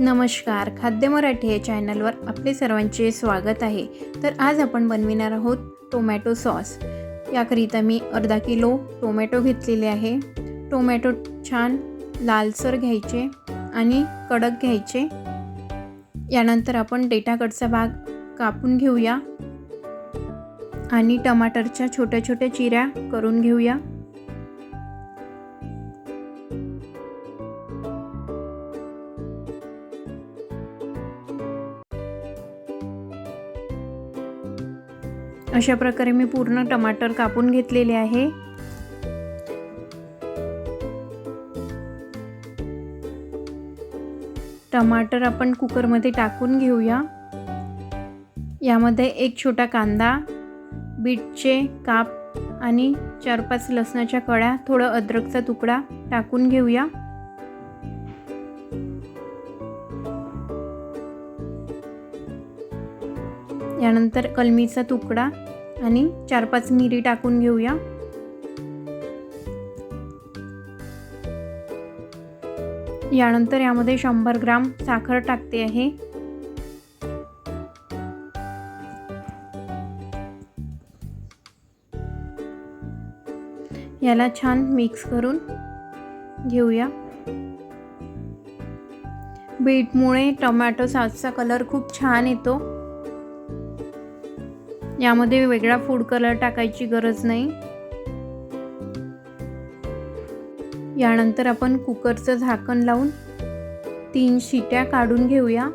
नमस्कार खाद्य मराठी या चॅनलवर आपले सर्वांचे स्वागत आहे. तर आज आपण बनविणार आहोत टोमॅटो सॉस. याकरिता मी अर्धा किलो टोमॅटो घेतलेले आहे. टोमॅटो छान लालसर घ्यायचे आणि कडक घ्यायचे. यानंतर आपण डेटाकडचा भाग कापून घेऊया आणि टमाटरच्या छोट्या छोट्या चिऱ्या करून घेऊया. अशा प्रकारे मी पूर्ण टमाटर कापून घेतलेले आहे. टमाटर आपण कुकरमध्ये टाकून घेऊया. यामध्ये एक छोटा कांदा बीटचे काप आणि चार पाच लसणाच्या कळ्या थोडं अद्रकचा तुकडा टाकून घेऊया. यानंतर कलमीचा तुकडा आणि चार पाच मिरी टाकून घेऊया. यानंतर यामध्ये शंभर ग्राम साखर टाकते आहे. याला छान मिक्स करून घेऊया. बीटमुळे टोमॅटो सॉसचा कलर खूप छान येतो. यामध्ये वेगळा फूड कलर टाकायची गरज नाही. यानंतर आपण कुकरचं झाकण लावून तीन शिट्या काढून घेऊया.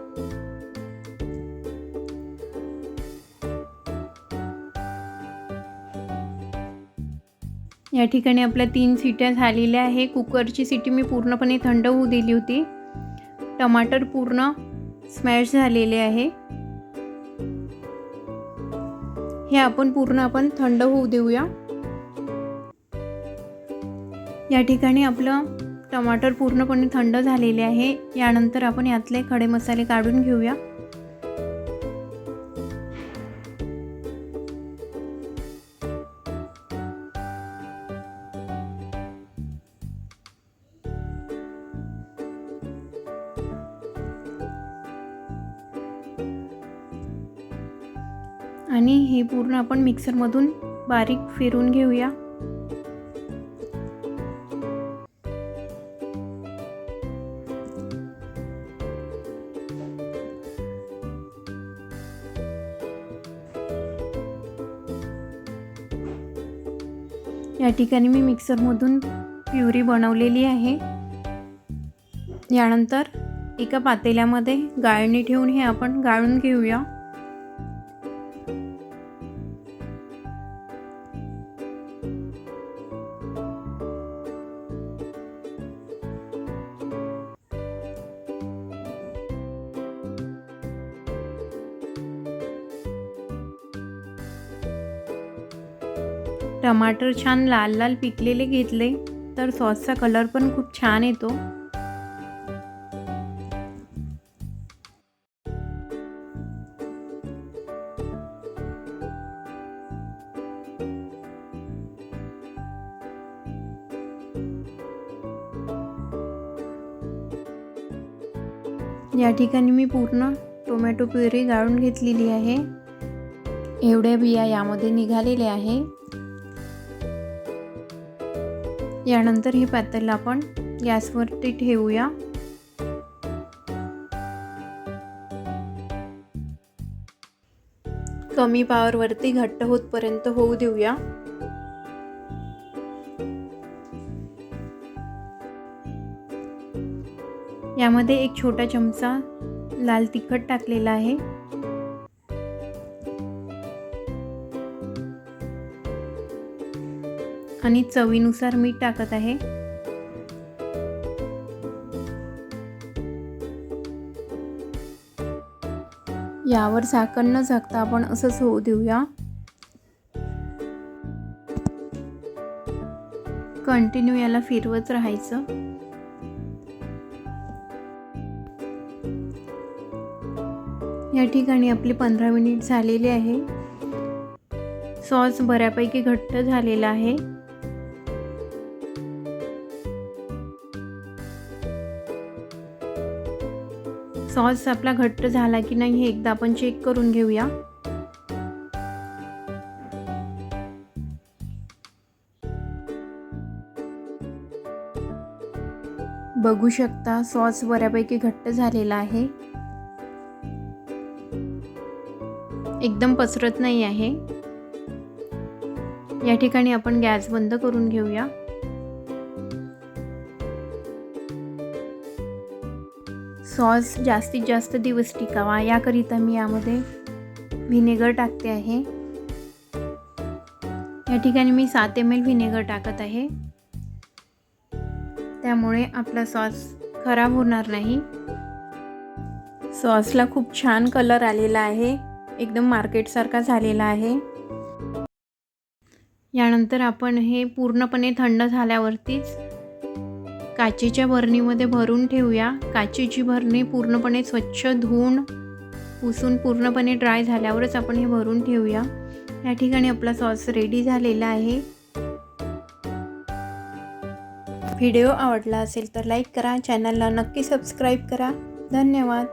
या ठिकाणी आपल्या तीन सिट्या झालेल्या आहे. कुकरची सिटी मी पूर्णपणे थंड होऊ दिली होती. टमाटर पूर्ण स्मॅश झालेले आहे. हे आपण पूर्ण आपण थंड होऊ देऊया. या ठिकाणी आपलं टमाटर पूर्णपणे थंड झालेले आहे. यानंतर आपण यातले खडे मसाले काढून घेऊया. आणि हे पूर्ण आपण मिक्सरमधून बारीक फिरून घेऊया. या ठिकाणी मी मिक्सरमधून प्युरी बनवलेली आहे. यानंतर एका पातेल्यामध्ये गाळणी ठेवून हे आपण गाळून घेऊया. टमाटर छान लाल लाल पिकलेले घेतले तर सॉसचा कलर पण खूप छान येतो. या ठिकाणी मी पूर्ण टोमॅटो प्युरी गाळून घेतलेली आहे. एवढ्या बिया यामध्ये निघालेल्या आहे. यानंतर हे पातेलं आपण गॅसवरती ठेवूया. कमी पावरवरती घट्ट होतपर्यंत होऊ देऊया. यामध्ये एक छोटा चमचा लाल तिखट टाकलेला आहे. आणि चवीनुसार मीठ टाकत आहे. यावर झाकण न झाकता आपण असंच होऊ देऊया. कंटिन्यू याला फिरवत राहायचं. या ठिकाणी आपले पंधरा मिनिट झालेले आहे. सॉस बऱ्यापैकी घट्ट झालेला आहे. सॉस आपला घट्ट झाला की नाही हे एकदा आपण चेक करून घेऊया. बघू शकता सॉस बऱ्यापैकी घट्ट झालेला आहे. एकदम पसरत नाही आहे. या ठिकाणी आपण गॅस बंद करून घेऊया. सॉस जास्तीत जास्त दिवस टिकावा याकरिता मी यामध्ये व्हिनेगर टाकते आहे. या ठिकाणी मी सात एम एल व्हिनेगर टाकत आहे. त्यामुळे आपला सॉस खराब होणार नाही. सॉसला खूप छान कलर आलेला आहे. एकदम मार्केटसारखा झालेला आहे. यानंतर आपण हे पूर्णपणे थंड झाल्यावरतीच काचेच्या भरणीमध्ये भरून ठेवूया. काचेची भरणी पूर्णपणे स्वच्छ धुवून पुसून पूर्णपणे ड्राय झाल्यावरच आपण हे भरून ठेवूया. या ठिकाणी आपला सॉस रेडी झालेला आहे. व्हिडिओ आवडला असेल तर लाईक करा. चॅनलला नक्की सबस्क्राईब करा. धन्यवाद.